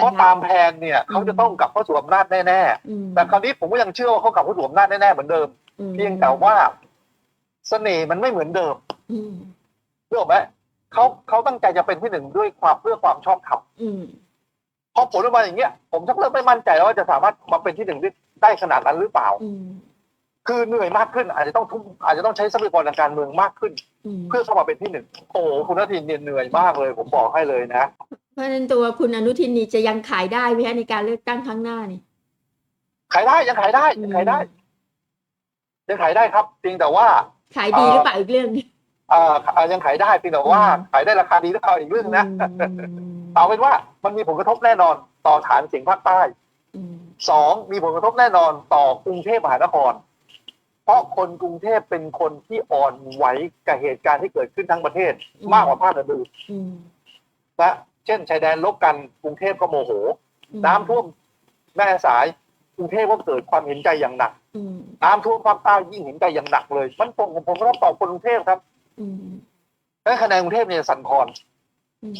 เพราะตามแผนเนี่ย เขาจะต้องกลับเข้าสู่อำนาจแน่อืมๆแต่คราวนี้ผมก็ยังเชื่อว่าเขากลับเข้าสู่อำนาจแน่ๆเหมือนเดิมอืมเพียงแต่ว่าเสน่ห์มันไม่เหมือนเดิมอืมรู้ไหมเขาเขาตั้งใจจะเป็นที่หนึ่งด้วยความเพื่อความชอบธรรมอืมพอผลออกมาอย่างเงี้ย ผมชักเริ่มไม่มั่นใจแล้วว่าจะสามารถมาเป็นที่หนึ่งได้ขนาดนั้นหรือเปล่าอืมคือเหนื่อยมากขึ้น อาจจะต้องทุ่มอาจจะต้องใช้ทรัพยากรทางการเมืองมากขึ้นอืมเพื่อเข้ามาเป็นที่หนึ่งโอ้โหคุณนทินเนี่ยเหนื่อยมากเลย ผมบอกให้เลยนะเพ ราะฉะนั้นตัวคุณอนุทินนี่จะยังขายได้ไหมคะในการเลือกตั้งครั้งหน้านี่ขายได้ยังขายได้ยังขายได้ยังขายได้ครับเพียงแต่ว่า ขายดีหรือเปล่าอีกเรื่องหนึงเอ่อเอ่อยังขายได้เพียงแต่ว่าอืมขายได้ราคาดีหรือเปล่าอีกเรื่องนะอืมเอาเป็นว่ามันมีผลกระทบแน่นอนต่อฐานเสียงภาคใต้อืมสองมีผลกระทบแน่นอนต่อกรุงเทพมหานคร เพราะคนกรุงเทพเป็นคนที่อ่อนไหวกับเหตุการณ์ที่เกิดขึ้นทั้งประเทศ มากกว่าภาคอื่นอืมๆนะ เช่นชายแดนลบกันกรุงเทพก็โมโห น้ำท่วมแม่สายกรุงเทพก็เกิดความเห็นใจอย่างหนักอืมน้ำท่วมภาคใต้ยิ่งเห็นใจอย่างหนักเลย มันผมผมผมก็ต้องตอบคนกรุงเทพครับอืมและคะแนนกรุงเทพเนี่ยสั่นคลอนอืม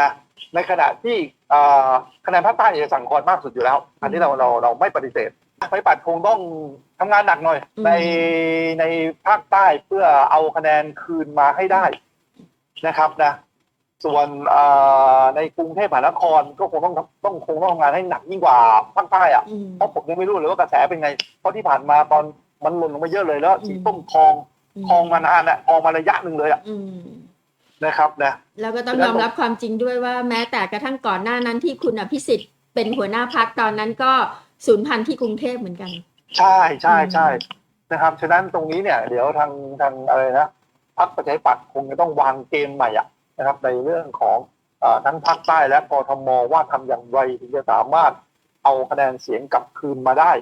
นะในขณะที่เอ่อคะแนนภาคใต้เนี่ยสั่นคลอนมากสุดอยู่แล้ว อันนี้เราเราเราไม่ปฏิเสธไปปัดคงต้องทำงานหนักหน่อย ในในภาคใต้เพื่อเอาคะแนนคืนมาให้ได้นะครับนะ ส่วนเอ่อในกรุงเทพมหานครก็คงต้องต้องคงต้องทำงานให้หนักยิ่งกว่าภาคใต้อะอืมเพราะผมยังไม่รู้เลยว่ากระแสเป็นไง เพราะที่ผ่านมาตอนมันหล่นลงมาเยอะเลยแล้วอืมสีส้มทองทองมานานอะทองมาระยะหนึ่งเลยอะอืมนะครับนะแล้วก็ต้องยอมรับความจริงด้วยว่าแม้แต่กระทั่งก่อนหน้านั้นที่คุณอภิสิทธิ์เป็นหัวหน้าพักตอนนั้นก็สูญพันธุ์ที่กรุงเทพเหมือนกัน ใช่ใช่ใช่นะครับฉะนั้นตรงนี้เนี่ย เดี๋ยวทางทางอะไรนะพักประชาธิปัตย์คงจะต้องวางเกมใหม่อะ นะครับในเรื่องของอทั้งภาคใต้และกทมว่าทำอย่างไรถึงจะสามารถเอาคะแนนเสียงกลับคืนมาได้